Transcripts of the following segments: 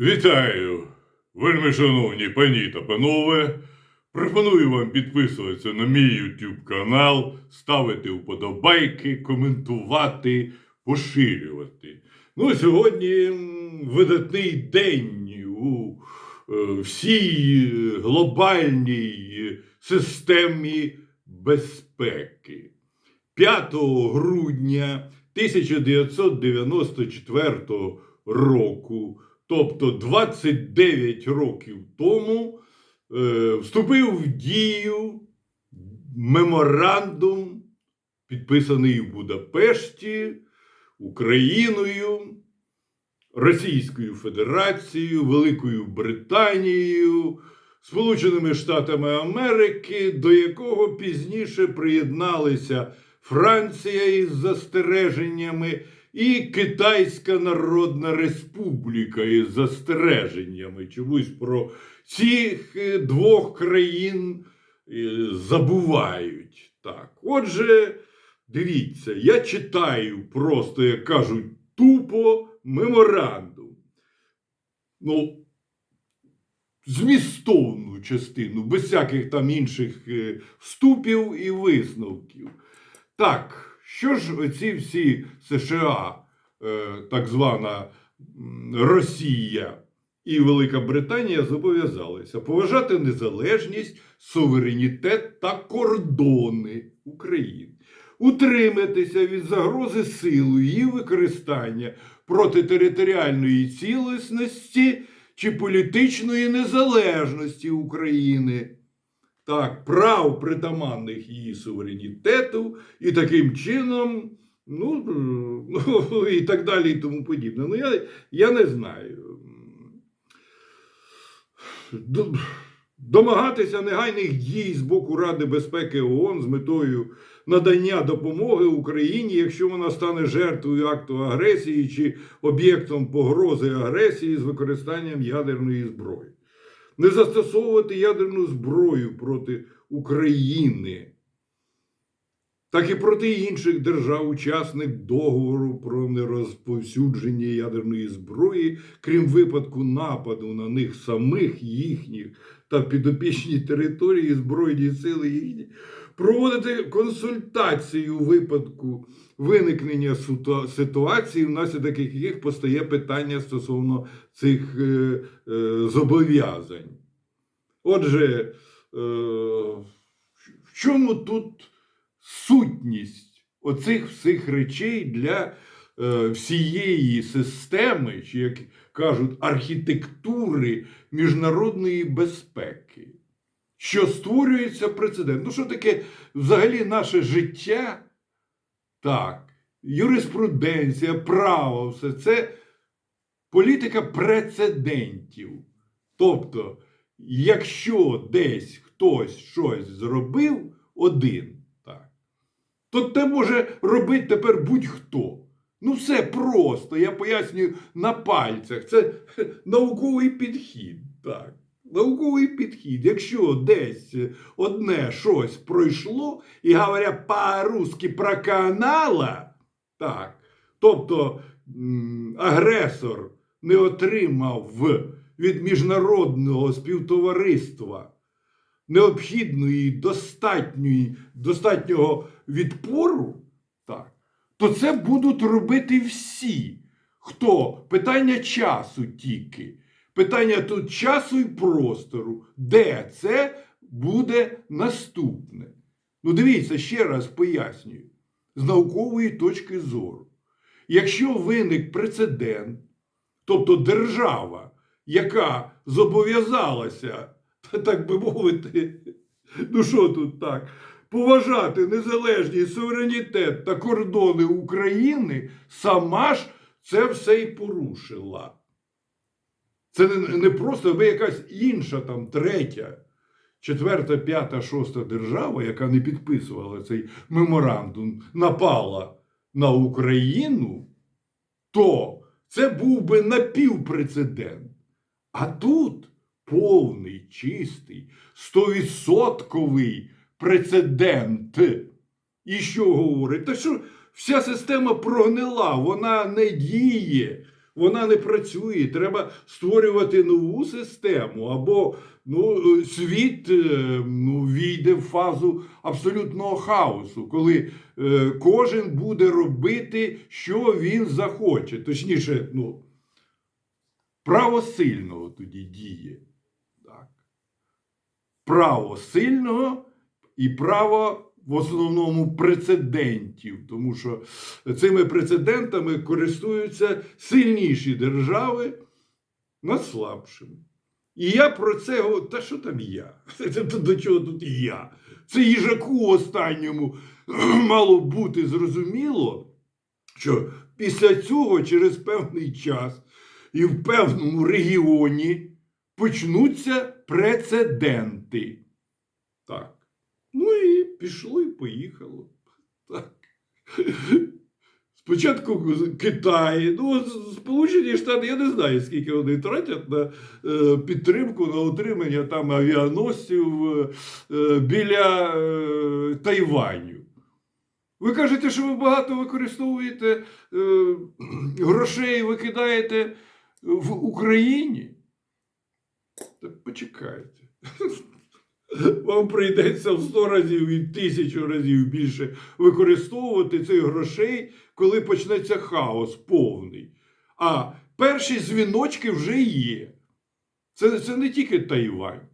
Вітаю, вельми шановні пані та панове. Пропоную вам підписуватися на мій YouTube канал, ставити вподобайки, коментувати, поширювати. Ну, сьогодні видатний день у е, всій глобальній системі безпеки. 5 грудня 1994 року, тобто 29 років тому, е, вступив в дію меморандум, підписаний в Будапешті Україною, Російською Федерацією, Великою Британією, Сполученими Штатами Америки, до якого пізніше приєдналися Франція із застереженнями і Китайська Народна Республіка із застереженнями. Чомусь про цих е, двох країн е, забувають. Так. Отже, дивіться, я читаю просто, як кажуть, тупо меморандум. Ну, змістовну частину, без всяких там інших е, вступів і висновків. Так, що ж оці всі США, е, так звана Росія і Велика Британія зобов'язалися поважати незалежність, суверенітет та кордони України, утриматися від загрози силою її використання проти територіальної цілісності чи політичної незалежності України. Так, прав притаманних її суверенітету, і таким чином, ну, ну і так далі, і тому подібне. Ну, я, я не знаю. Домагатися негайних дій з боку Ради безпеки ООН з метою надання допомоги Україні, якщо вона стане жертвою акту агресії чи об'єктом погрози агресії з використанням ядерної зброї не застосовувати ядерну зброю проти України, так і проти інших держав-учасник договору про нерозповсюдження ядерної зброї, крім випадку нападу на них самих їхніх та підопічні території Збройні сили їхні, проводити консультації у випадку виникнення ситуації, внаслідок яких постає питання стосовно цих е, е, зобов'язань. Отже, е, в чому тут сутність оцих всіх речей для е, всієї системи, чи як кажуть, архітектури міжнародної безпеки? Що створюється прецедент? Ну, що таке взагалі наше життя? Так, юриспруденція, право, все це політика прецедентів. Тобто, якщо десь хтось щось зробив один, то це може робити тепер будь-хто. Ну, все просто, я пояснюю на пальцях. Це науковий підхід. Так. Науковий підхід. Якщо десь одне щось пройшло, і говоря по-русски проканала, так, тобто агресор не отримав від міжнародного співтовариства необхідної достатньої, достатнього відпору, так, то це будуть робити всі. Хто? Питання часу тільки. Питання тут часу і простору. Де це буде наступне? Ну, дивіться, ще раз пояснюю. З наукової точки зору. Якщо виник прецедент, тобто держава, яка зобов'язалася, так би мовити, ну що тут так, поважати незалежність, суверенітет та кордони України, сама ж це все і порушила. Це не, просто ви якась інша, там, третя, четверта, п'ята, шоста держава, яка не підписувала цей меморандум, напала на Україну, то це був би напівпрецедент. А тут повний, чистий, стовідсотковий прецедент. І що говорить? Та що вся система прогнила, вона не діє. вона не працює. Треба створювати нову систему, або ну, е, світ е, ну, війде в фазу абсолютного хаосу, коли е, кожен буде робити, що він захоче. Точніше, ну, право сильного тоді діє. Так. Право сильного і право в основному прецедентів, тому що цими прецедентами користуються сильніші держави над слабшими. І я про це говорю, та що там я? Це До чого тут я? Це їжаку останньому мало бути зрозуміло, що після цього через певний час і в певному регіоні почнуться прецеденти. Так. Ну і пішло, і поїхало. Так. Спочатку Китай, ну, Сполучені Штати, я не знаю, скільки вони тратять на е, підтримку, на утримання там авіаносців е, е, біля Тайваню. Ви кажете, що ви багато використовуєте грошей, ви кидаєте в Україні? Так почекайте. Вам прийдеться в 100 разів і тисячу разів більше використовувати цих грошей, коли почнеться хаос повний. А перші дзвіночки вже є. Це, це не тільки Тайвань,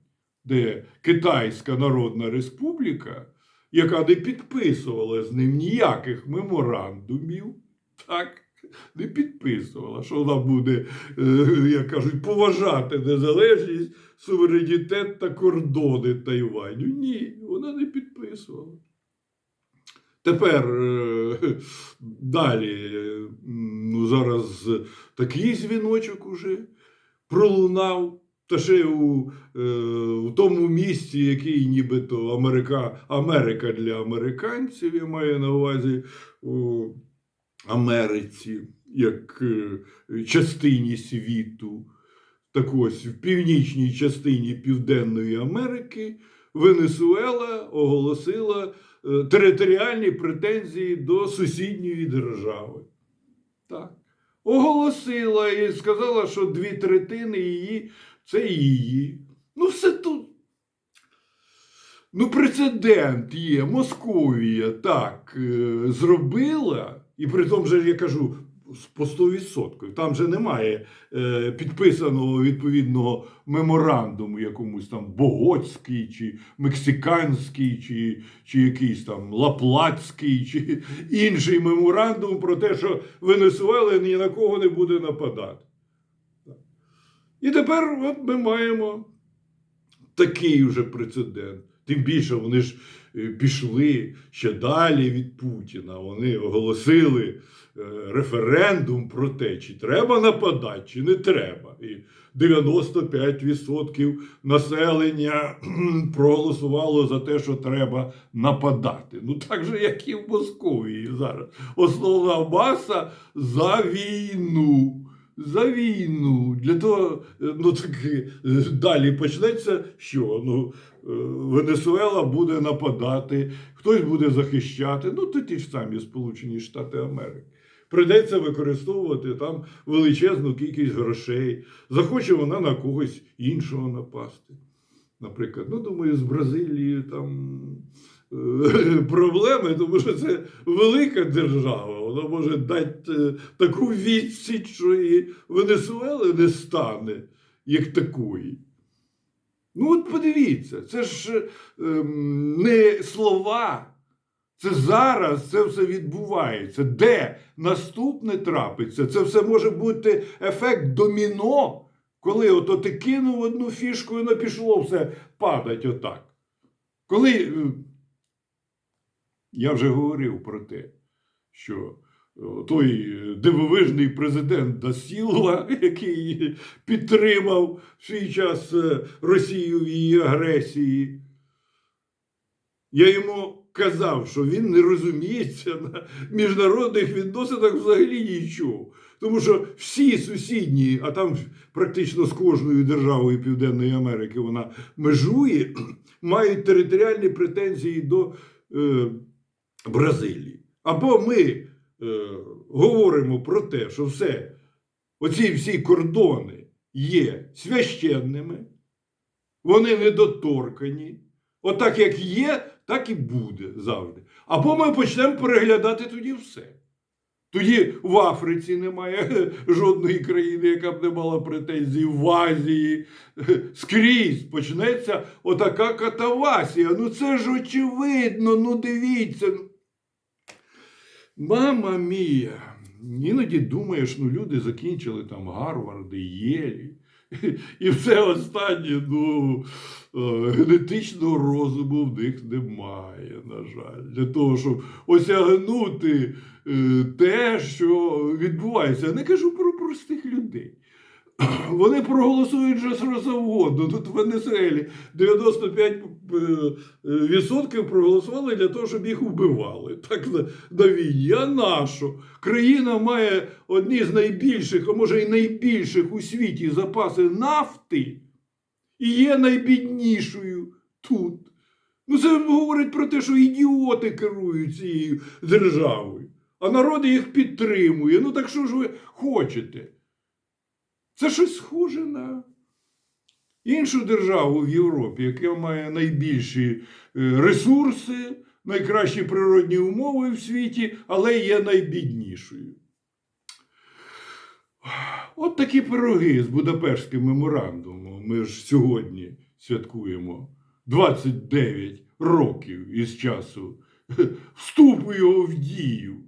де Китайська Народна Республіка, яка не підписувала з ним ніяких меморандумів, так, не підписувала, що вона буде, е, як кажуть, поважати незалежність, суверенітет та кордони Тайваню. Ні, вона не підписувала. Тепер е, далі, ну зараз такий дзвіночок уже пролунав. Та ще у, е, у тому місці, який нібито Америка, Америка для американців, я маю на увазі у Америці, як е, частині світу. Так ось в північній частині Південної Америки Венесуела оголосила е, територіальні претензії до сусідньої держави. Так. Оголосила і сказала, що дві третини її це її. Ну, все тут. Ну, прецедент є. Московія так е, зробила, і при тому же, я кажу, по 100%. Там же немає е, підписаного відповідного меморандуму якомусь там Богоцький, чи мексиканський, чи, чи якийсь там Лаплацький, чи інший меморандум про те, що Венесуела ні на кого не буде нападати. І тепер от ми маємо такий вже прецедент. Тим більше вони ж е, пішли ще далі від Путіна. Вони оголосили е, референдум про те, чи треба нападати, чи не треба. І 95% населення проголосувало за те, що треба нападати. Ну так же, як і в Московії зараз. Основна маса за війну. За війну. Для того, е, ну так е, далі почнеться що? Ну, е, Венесуела буде нападати, хтось буде захищати. Ну, то ті ж самі Сполучені Штати Америки. Придеться використовувати там величезну кількість грошей. Захоче вона на когось іншого напасти. Наприклад, ну думаю, з Бразилією там проблеми, тому що це велика держава. Вона може дати е, таку відсіч, що і Венесуели не стане як такої. Ну, от подивіться, це ж е, ем, не слова. Це зараз це все відбувається. Де наступне трапиться? Це все може бути ефект доміно, коли ото ти кинув одну фішку і воно пішло все падать отак. Коли е, я вже говорив про те, що той е, дивовижний президент Дасілва, який підтримав в свій час е, Росію в її агресії, я йому казав, що він не розуміється на міжнародних відносинах взагалі нічого. Тому що всі сусідні, а там практично з кожною державою Південної Америки вона межує, мають територіальні претензії до е, Бразилії. Або ми е, говоримо про те, що все оці всі кордони є священними, вони недоторкані. Отак, як є, так і буде завжди. Або ми почнемо переглядати тоді все. Тоді в Африці немає жодної країни, яка б не мала претензій, в Азії. Скрізь почнеться отака катавасія. Ну це ж очевидно, ну дивіться. Мама мія. Іноді думаєш, ну люди закінчили там Гарварди, Єлі. І все останнє, ну, е, генетичного розуму в них немає, на жаль. Для того, щоб осягнути е, те, що відбувається. Я не кажу про простих людей. Вони проголосують що завгодно. Тут в Венесуелі 95% проголосували для того, щоб їх вбивали. Так на, війні. А нащо? Країна має одні з найбільших, а може і найбільших у світі запаси нафти і є найбіднішою тут. Ну, це говорить про те, що ідіоти керують цією державою, а народ їх підтримує. Ну так що ж ви хочете? Це щось схоже на іншу державу в Європі, яка має найбільші е, ресурси, найкращі природні умови в світі, але є найбіднішою. От такі пироги з Будапештським меморандумом. Ми ж сьогодні святкуємо 29 років із часу вступу його в дію.